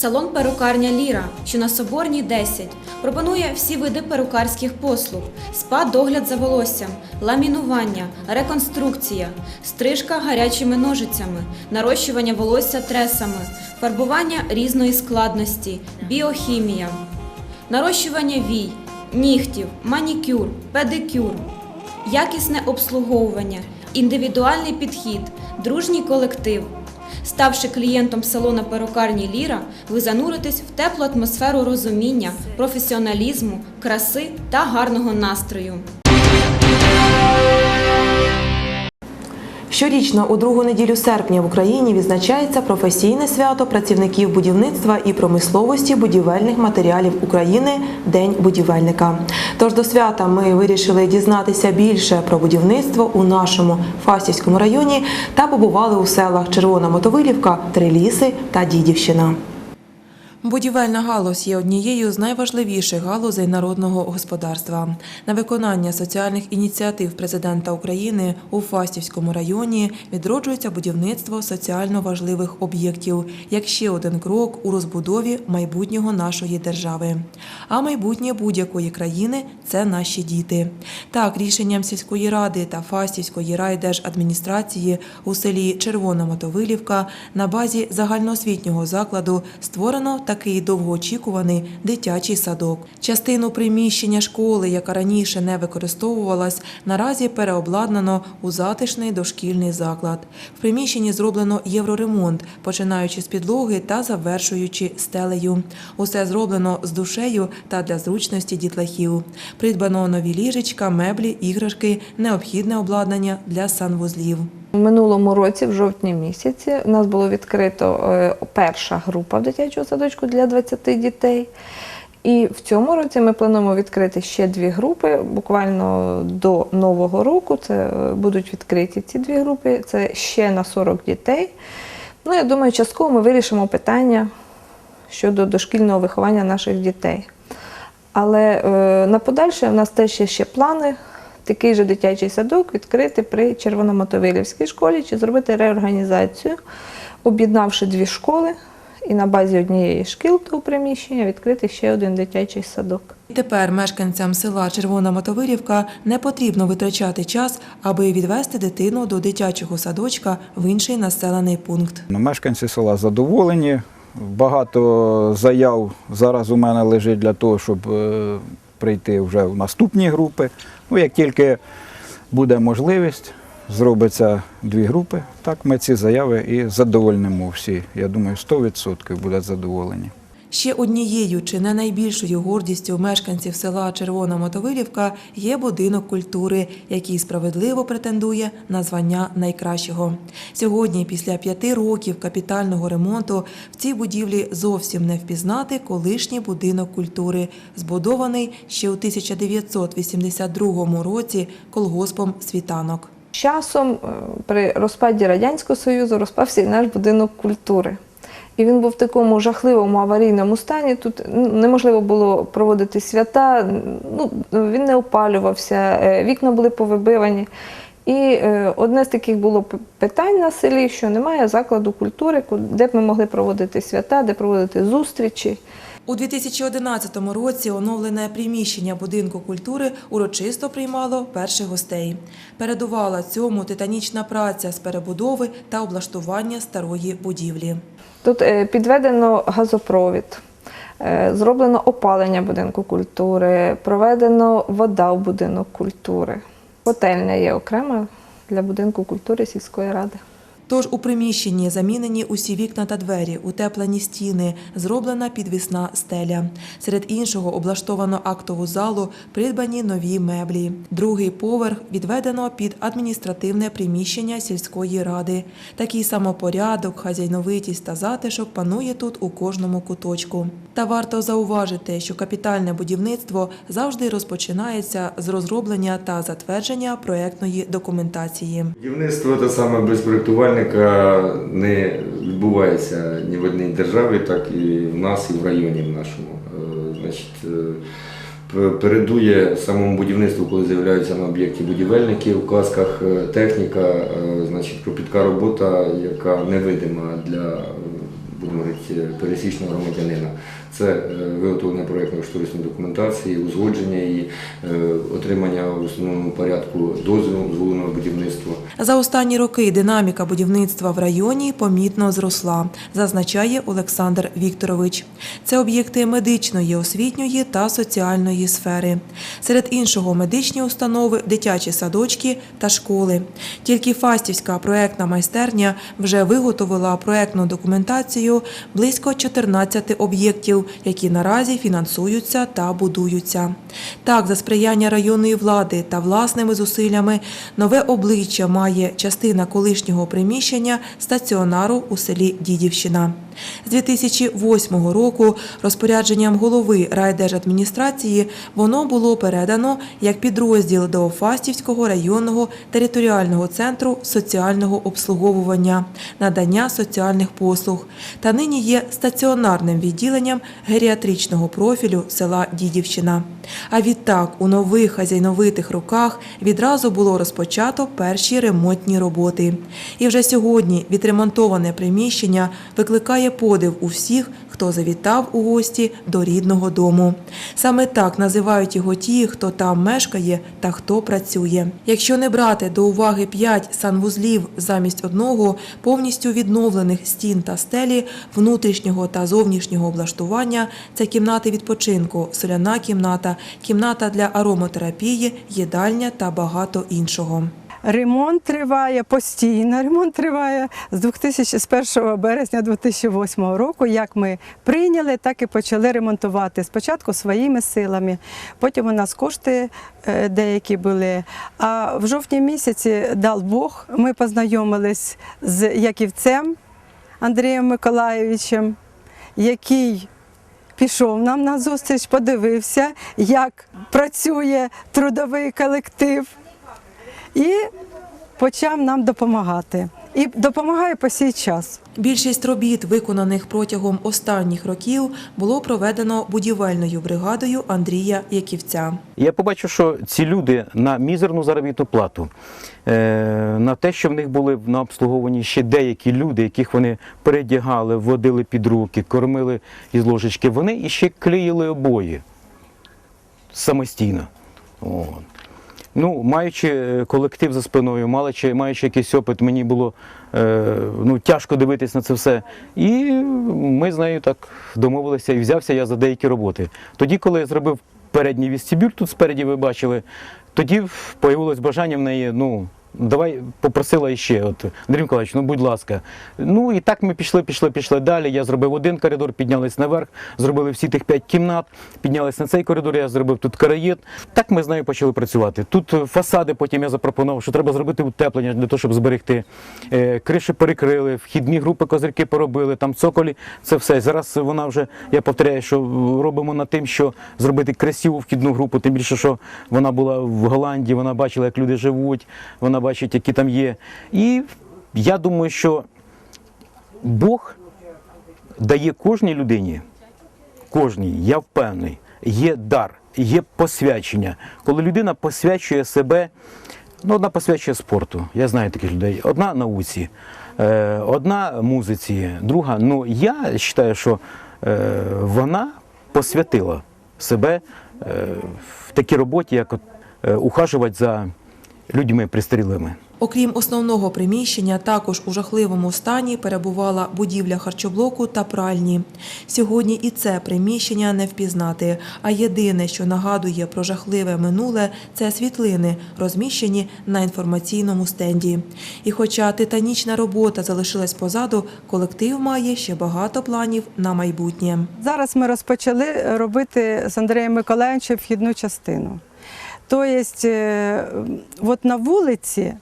Салон перукарня Ліра, що на Соборній 10, пропонує всі види перукарських послуг: спа догляд за волоссям, ламінування, реконструкція, стрижка гарячими ножицями, нарощування волосся тресами, фарбування різної складності, біохімія, нарощування вій, нігтів, манікюр, педикюр, якісне обслуговування, індивідуальний підхід, дружній колектив. Ставши клієнтом салона перукарні Ліра, ви зануритесь в теплу атмосферу розуміння, професіоналізму, краси та гарного настрою. Щорічно у другу неділю серпня в Україні відзначається професійне свято працівників будівництва і промисловості будівельних матеріалів України День будівельника. Тож до свята ми вирішили дізнатися більше про будівництво у нашому Фастівському районі та побували у селах Червона Мотовилівка, Триліси та Дідівщина. Будівельна галузь є однією з найважливіших галузей народного господарства. На виконання соціальних ініціатив президента України у Фастівському районі відроджується будівництво соціально важливих об'єктів як ще один крок у розбудові майбутнього нашої держави. А майбутнє будь-якої країни це наші діти. Так, рішенням сільської ради та Фастівської райдержадміністрації у селі Червона Мотовилівка на базі загальноосвітнього закладу створено такий довгоочікуваний дитячий садок. Частину приміщення школи, яка раніше не використовувалась, наразі переобладнано у затишний дошкільний заклад. В приміщенні зроблено євроремонт, починаючи з підлоги та завершуючи стелею. Усе зроблено з душею та для зручності дітлахів. Придбано нові ліжечка, меблі, іграшки, необхідне обладнання для санвузлів. У минулому році, в жовтні місяці, у нас було відкрито е, перша група в дитячого садочку для 20 дітей. І в цьому році ми плануємо відкрити ще дві групи. Буквально до Нового року це е, будуть відкриті ці дві групи. Це ще на 40 дітей. Ну, я думаю, частково ми вирішимо питання щодо дошкільного виховання наших дітей. Але е, на подальше в нас теж є ще плани такий же дитячий садок відкрити при Червономотовилівській школі чи зробити реорганізацію, об'єднавши дві школи і на базі однієї шкіл того приміщення відкрити ще один дитячий садок. Тепер мешканцям села Червона Мотовирівка не потрібно витрачати час, аби відвести дитину до дитячого садочка в інший населений пункт. Ну, Мешканці села задоволені. Багато заяв зараз у мене лежить для того, щоб е, прийти вже в наступні групи. Ну, як тільки буде можливість, зробиться дві групи. Так ми ці заяви і задовольнимо всі. Я думаю, 100% будуть задоволені. Ще однією чи не найбільшою гордістю мешканців села Червона Мотовилівка є будинок культури, який справедливо претендує на звання найкращого. Сьогодні, після п'яти років капітального ремонту, в цій будівлі зовсім не впізнати колишній будинок культури, збудований ще у 1982 році колгоспом світанок. Часом е, при розпаді Радянського Союзу розпався і наш будинок культури. І він був в такому жахливому аварійному стані. Тут ну, неможливо було проводити свята, ну, він не опалювався, е, вікна були повибивані. І е, одне з таких було питань на селі, що немає закладу культури, ку- де б ми могли проводити свята, де проводити зустрічі. У 2011 році оновлене приміщення будинку культури урочисто приймало перших гостей. Передувала цьому титанічна праця з перебудови та облаштування старої будівлі. Тут е, підведено газопровід, е, зроблено опалення будинку культури, проведено вода в будинок культури. Котельня є окрема для будинку культури сільської ради. Тож у приміщенні замінені усі вікна та двері, утеплені стіни, зроблена підвісна стеля. Серед іншого облаштовано актову залу, придбані нові меблі. Другий поверх відведено під адміністративне приміщення сільської ради. Такий самопорядок, хазяйновитість та затишок панує тут у кожному куточку. Та варто зауважити, що капітальне будівництво завжди розпочинається з розроблення та затвердження проектної документації. Будівництво те саме без проєктувальника не відбувається ні в одній державі, так і в нас, і в районі в нашому. Е, Значить, е, передує самому будівництву, коли з'являються на об'єкті будівельники в касках, е, техніка, значить, кропітка робота, яка невидима для будемо говорити, пересічного громадянина. Це е, виготовлення проєктно-кошторисної документації, узгодження її, е, отримання в основному порядку дозволу на будівництво. За останні роки динаміка будівництва в районі помітно зросла, зазначає Олександр Вікторович. Це об'єкти медичної, освітньої та соціальної сфери. Серед іншого медичні установи, дитячі садочки та школи. Тільки Фастівська проектна майстерня вже виготовила проектну документацію близько 14 об'єктів, які наразі фінансуються та будуються. Так, за сприяння районної влади та власними зусиллями нове обличчя має частина колишнього приміщення стаціонару у селі Дідівщина. З 2008 року розпорядженням голови райдержадміністрації воно було передано як підрозділ до Фастівського районного територіального центру соціального обслуговування, надання соціальних послуг та нині є стаціонарним відділенням геріатричного профілю села Дідівщина. А відтак у нових хазяйновитих руках відразу було розпочато перші ремонтні роботи. І вже сьогодні відремонтоване приміщення викликає подив у всіх, хто завітав у гості до рідного дому. Саме так називають його ті, хто там мешкає та хто працює. Якщо не брати до уваги п'ять санвузлів замість одного, повністю відновлених стін та стелі, внутрішнього та зовнішнього облаштування, це кімнати відпочинку, соляна кімната, кімната для ароматерапії, їдальня та багато іншого. Ремонт триває постійно. Ремонт триває з 2000, з 1 березня 2008 року. Як ми прийняли, так і почали ремонтувати. Спочатку своїми силами, потім у нас кошти е, деякі були. А в жовтні місяці дав Бог. Ми познайомились з Яківцем Андрієм Миколаєвичем, який пішов нам на зустріч, подивився, як працює трудовий колектив і почав нам допомагати. І допомагає по сей час. Більшість робіт, виконаних протягом останніх років, було проведено будівельною бригадою Андрія Яківця. Я побачив, що ці люди на мізерну заробітну плату, е, на те, що в них були на обслуговуванні ще деякі люди, яких вони передягали, водили під руки, кормили із ложечки, вони іще клеїли обої самостійно. От. Ну, маючи е, колектив за спиною, маючи, маючи якийсь опит, мені було е, ну, тяжко дивитись на це все. І ми з нею так домовилися і взявся я за деякі роботи. Тоді, коли я зробив передній вестибюль, тут спереді ви бачили, тоді появилось бажання в неї, ну. Давай попросила іще, от Андрій Миколаївич, ну будь ласка. Ну і так ми пішли, пішли, пішли далі. Я зробив один коридор, піднялись наверх, зробили всі тих п'ять кімнат, піднялись на цей коридор, я зробив тут караєт. Так ми з нею почали працювати. Тут е, фасади, потім я запропонував, що треба зробити утеплення для того, щоб зберегти. Е, Криші перекрили, вхідні групи козирки поробили, там цоколі, це все. Зараз вона вже, я повторяю, що робимо над тим, що зробити красиву вхідну групу, тим більше, що вона була в Голландії, вона бачила, як люди живуть, вона бачить, які там є. І я думаю, що Бог дає кожній людині, кожній, я впевнений, є дар, є посвячення. Коли людина посвячує себе, ну, одна посвячує спорту, я знаю таких людей, одна науці, е, одна музиці, друга. Ну, я вважаю, що е, вона посвятила себе е, в такій роботі, як от, ухажувати за людьми пристарілими. Окрім основного приміщення, також у жахливому стані перебувала будівля харчоблоку та пральні. Сьогодні і це приміщення не впізнати. А єдине, що нагадує про жахливе минуле, це світлини, розміщені на інформаційному стенді. І хоча титанічна робота залишилась позаду, колектив має ще багато планів на майбутнє. Зараз ми розпочали робити з Андрієм Миколаївичем вхідну частину. Тобто, е, от на вулиці,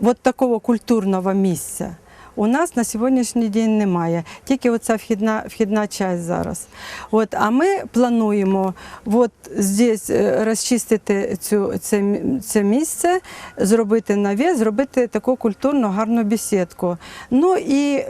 от такого культурного місця. У нас на сьогоднішній день немає, тільки оця вхідна, вхідна часть зараз. От, а ми плануємо от здесь е, розчистити цю, це, це місце, зробити навіс, зробити таку культурну гарну бесідку. Ну і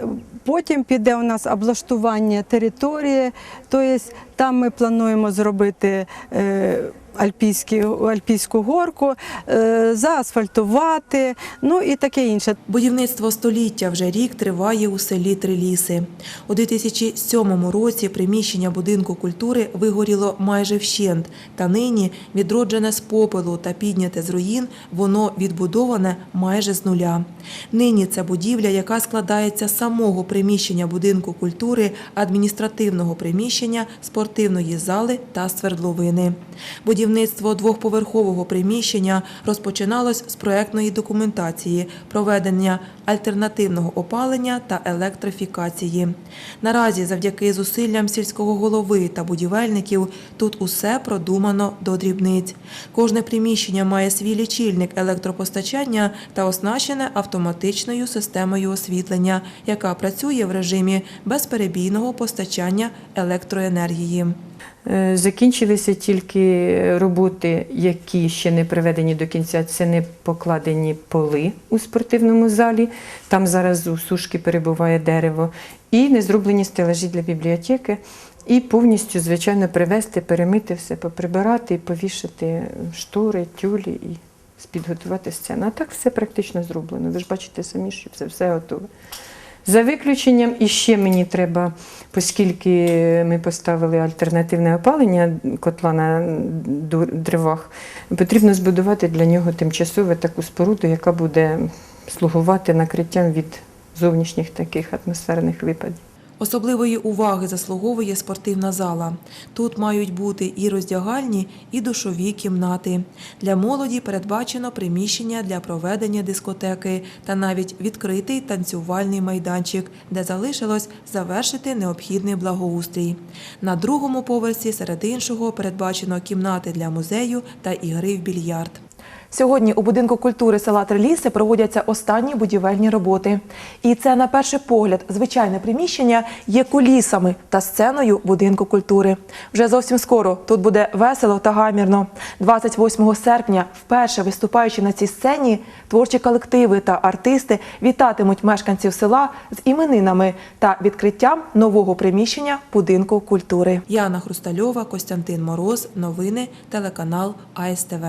потім піде у нас облаштування території, тобто там ми плануємо зробити. Е, Альпійську горку, е, заасфальтувати, ну і таке інше. Будівництво століття вже рік триває у селі Триліси. У 2007 році приміщення будинку культури вигоріло майже вщент, та нині відроджене з попелу та підняте з руїн, воно відбудоване майже з нуля. Нині це будівля, яка складається з самого приміщення будинку культури, адміністративного приміщення, спортивної зали та свердловини. Будівництво двохповерхового приміщення розпочиналось з проектної документації, проведення альтернативного опалення та електрифікації. Наразі, завдяки зусиллям сільського голови та будівельників, тут усе продумано до дрібниць. Кожне приміщення має свій лічильник електропостачання та оснащене автоматичною системою освітлення, яка працює в режимі безперебійного постачання електроенергії. Е, Закінчилися тільки роботи, які ще не приведені до кінця. Це не покладені поли у спортивному залі. Там зараз у сушки перебуває дерево, і не зроблені стелажі для бібліотеки. І повністю, звичайно, привезти, перемити все, поприбирати, і повішати штори, тюлі і підготувати сцену. А так все практично зроблено. Ви ж бачите самі, що це все готове. За виключенням, і ще мені треба, оскільки ми поставили альтернативне опалення котла на дровах, потрібно збудувати для нього тимчасову таку споруду, яка буде слугувати накриттям від зовнішніх таких атмосферних випадів. Особливої уваги заслуговує спортивна зала. Тут мають бути і роздягальні, і душові кімнати. Для молоді передбачено приміщення для проведення дискотеки та навіть відкритий танцювальний майданчик, де залишилось завершити необхідний благоустрій. На другому поверсі серед іншого передбачено кімнати для музею та ігри в більярд. Сьогодні у будинку культури села Триліси проводяться останні будівельні роботи. І це, на перший погляд, звичайне приміщення є кулісами та сценою будинку культури. Вже зовсім скоро тут буде весело та гамірно. 28 серпня, вперше виступаючи на цій сцені, творчі колективи та артисти вітатимуть мешканців села з іменинами та відкриттям нового приміщення будинку культури. Яна Хрустальова, Костянтин Мороз. Новини, телеканал АСТВ.